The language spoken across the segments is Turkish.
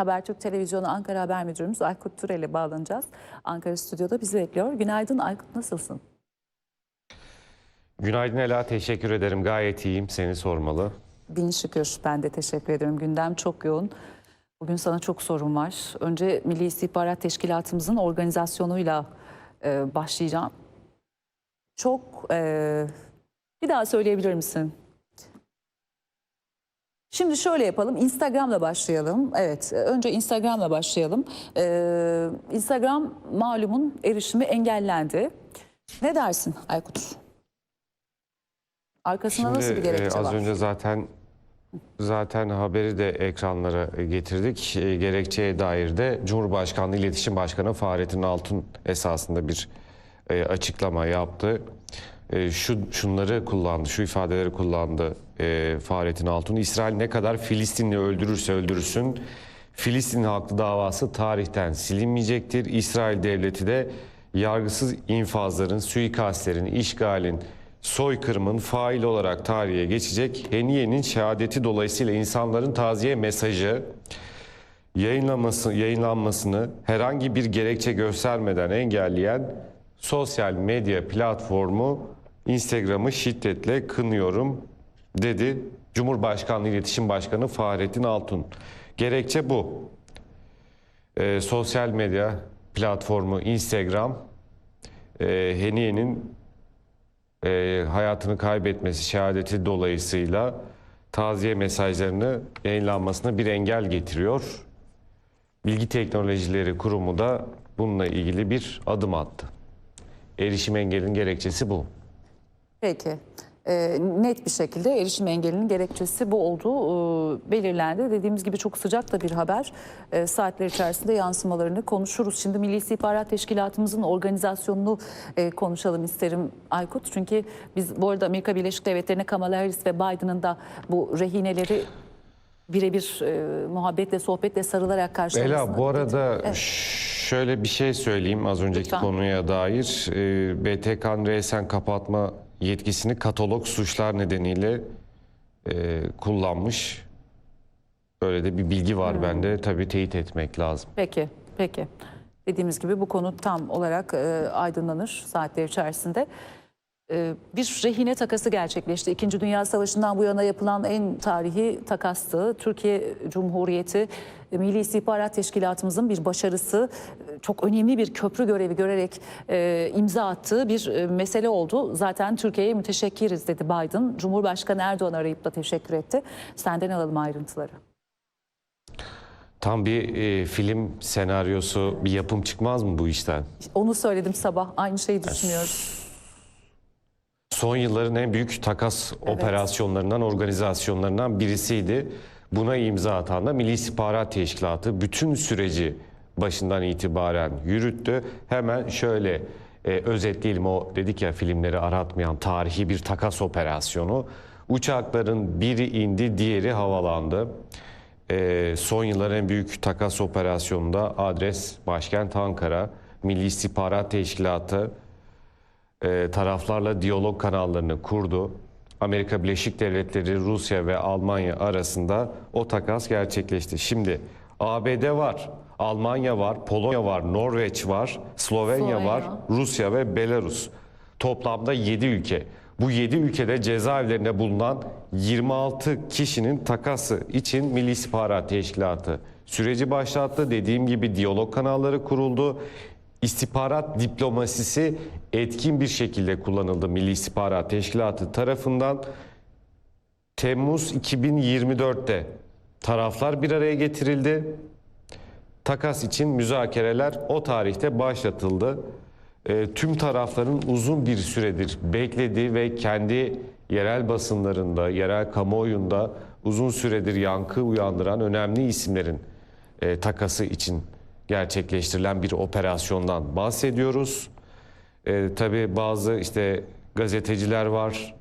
Habertürk Televizyonu Ankara Haber Müdürümüz Aykut Türel'e bağlanacağız. Ankara stüdyoda bizi bekliyor. Günaydın Aykut nasılsın? Günaydın Ela, teşekkür ederim. Gayet iyiyim, seni sormalı. Bin şükür ben de teşekkür ederim. Gündem çok yoğun. Bugün sana çok sorun var. Önce Milli İstihbarat Teşkilatımızın organizasyonuyla e, başlayacağım. Çok e, bir daha söyleyebilir misin? Şimdi şöyle yapalım. Instagram'la başlayalım. Evet, önce Instagram'la başlayalım. Ee, Instagram malumun erişimi engellendi. Ne dersin Aykut? Arkasında nasıl bir e, gerekçe az var? önce zaten zaten haberi de ekranlara getirdik. E, gerekçeye dair de Cumhurbaşkanlığı İletişim Başkanı Fahrettin Altun esasında bir e, açıklama yaptı. E, şu şunları kullandı, şu ifadeleri kullandı e, Fahrettin Altun. İsrail ne kadar Filistinli öldürürse öldürsün, Filistin haklı davası tarihten silinmeyecektir. İsrail devleti de yargısız infazların, suikastlerin, işgalin, soykırımın fail olarak tarihe geçecek. Heniye'nin şehadeti dolayısıyla insanların taziye mesajı yayınlaması, yayınlanmasını herhangi bir gerekçe göstermeden engelleyen sosyal medya platformu Instagram'ı şiddetle kınıyorum dedi Cumhurbaşkanlığı İletişim Başkanı Fahrettin Altun. Gerekçe bu. Ee, sosyal medya platformu Instagram e, Heniye'nin e, hayatını kaybetmesi şehadeti dolayısıyla taziye mesajlarını yayınlanmasına bir engel getiriyor. Bilgi Teknolojileri Kurumu da bununla ilgili bir adım attı. Erişim engelinin gerekçesi bu. Peki. Ee, net bir şekilde erişim engelinin gerekçesi bu olduğu e, belirlendi. Dediğimiz gibi çok sıcak da bir haber. E, saatler içerisinde yansımalarını konuşuruz. Şimdi Milli İstihbarat Teşkilatımızın organizasyonunu e, konuşalım isterim Aykut. Çünkü biz bu arada Amerika Birleşik Devletleri'ne Kamala Harris ve Biden'ın da bu rehineleri birebir e, muhabbetle, sohbetle sarılarak karşılamasını... Ela bu arada Evet. şöyle bir şey söyleyeyim az önceki Lütfen. konuya dair. Ee, BTK'nın resen kapatma yetkisini katalog suçlar nedeniyle e, kullanmış. Böyle de bir bilgi var bende. Tabii teyit etmek lazım. Peki, peki. Dediğimiz gibi bu konu tam olarak e, aydınlanır saatler içerisinde. E, bir rehine takası gerçekleşti. İkinci Dünya Savaşı'ndan bu yana yapılan en tarihi takastı. Türkiye Cumhuriyeti e, Milli İstihbarat Teşkilatımızın bir başarısı, e, çok önemli bir köprü görevi görerek e, imza attığı bir e, mesele oldu. Zaten Türkiye'ye müteşekkiriz dedi Biden. Cumhurbaşkanı Erdoğan arayıp da teşekkür etti. Senden alalım ayrıntıları. Tam bir e, film senaryosu, bir yapım çıkmaz mı bu işten? Onu söyledim sabah. Aynı şeyi düşünüyoruz. Son yılların en büyük takas operasyonlarından, organizasyonlarından birisiydi. Buna imza atan da Milli İstihbarat Teşkilatı bütün süreci başından itibaren yürüttü. Hemen şöyle e, özetleyelim o dedik ya filmleri aratmayan tarihi bir takas operasyonu. Uçakların biri indi, diğeri havalandı. E, son yılların en büyük takas operasyonunda adres başkent Ankara. Milli İstihbarat Teşkilatı e, taraflarla diyalog kanallarını kurdu. Amerika Birleşik Devletleri, Rusya ve Almanya arasında o takas gerçekleşti. Şimdi ABD var, Almanya var, Polonya var, Norveç var, Slovenya Slovenya. var, Rusya ve Belarus. Toplamda 7 ülke. Bu 7 ülkede cezaevlerinde bulunan 26 kişinin takası için Milli İstihbarat Teşkilatı süreci başlattı. Dediğim gibi diyalog kanalları kuruldu. İstihbarat diplomasisi etkin bir şekilde kullanıldı Milli İstihbarat Teşkilatı tarafından. Temmuz 2024'te taraflar bir araya getirildi. Takas için müzakereler o tarihte başlatıldı. E, tüm tarafların uzun bir süredir beklediği ve kendi yerel basınlarında, yerel kamuoyunda uzun süredir yankı uyandıran önemli isimlerin e, takası için gerçekleştirilen bir operasyondan bahsediyoruz. E, tabii bazı işte gazeteciler var,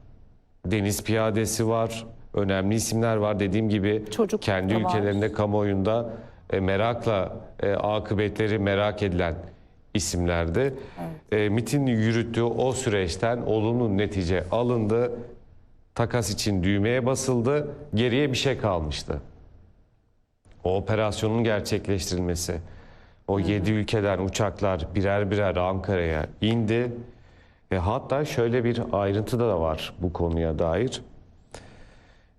deniz piyadesi var, önemli isimler var. Dediğim gibi Çocuk kendi da var. ülkelerinde kamuoyunda e, merakla e, akıbetleri merak edilen isimlerdi. E, MIT'in yürüttüğü o süreçten olumlu netice alındı. Takas için düğmeye basıldı. Geriye bir şey kalmıştı. o operasyonun gerçekleştirilmesi, o 7 ülkeden uçaklar birer birer Ankara'ya indi. Ve hatta şöyle bir ayrıntı da var bu konuya dair.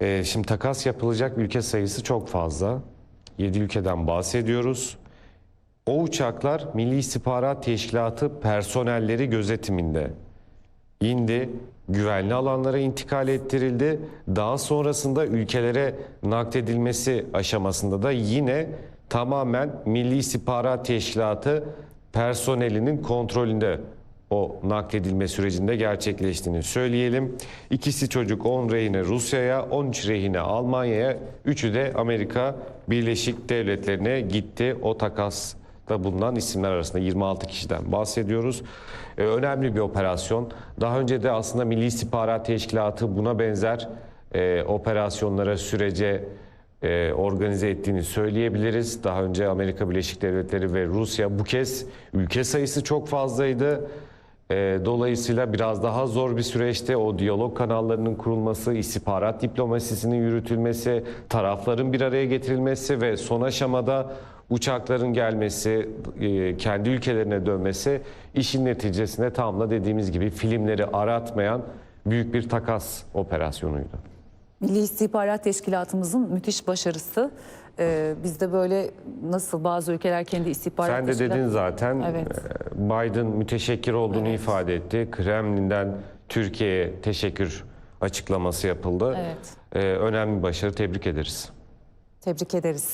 Ee, şimdi takas yapılacak ülke sayısı çok fazla. 7 ülkeden bahsediyoruz. O uçaklar Milli İstihbarat Teşkilatı personelleri gözetiminde indi, güvenli alanlara intikal ettirildi. Daha sonrasında ülkelere nakledilmesi aşamasında da yine tamamen Milli İstihbarat Teşkilatı personelinin kontrolünde o nakledilme sürecinde gerçekleştiğini söyleyelim. İkisi çocuk 10 rehine Rusya'ya, 13 rehine Almanya'ya, üçü de Amerika Birleşik Devletleri'ne gitti. O takas da bulunan isimler arasında 26 kişiden bahsediyoruz. Ee, önemli bir operasyon. Daha önce de aslında Milli İstihbarat Teşkilatı buna benzer e, operasyonlara, sürece e, organize ettiğini söyleyebiliriz. Daha önce Amerika Birleşik Devletleri ve Rusya bu kez ülke sayısı çok fazlaydı. E, dolayısıyla biraz daha zor bir süreçte o diyalog kanallarının kurulması, istihbarat diplomasisinin yürütülmesi, tarafların bir araya getirilmesi ve son aşamada uçakların gelmesi, e, kendi ülkelerine dönmesi işin neticesinde tam da dediğimiz gibi filmleri aratmayan büyük bir takas operasyonuydu. Milli İstihbarat Teşkilatımızın müthiş başarısı. Ee, bizde böyle nasıl bazı ülkeler kendi istihbarat Sen de teşkilat- dedin zaten Evet. e, Biden müteşekkir olduğunu ifade etti. Kremlin'den Türkiye'ye teşekkür açıklaması yapıldı. Evet. E, önemli başarı tebrik ederiz. Tebrik ederiz.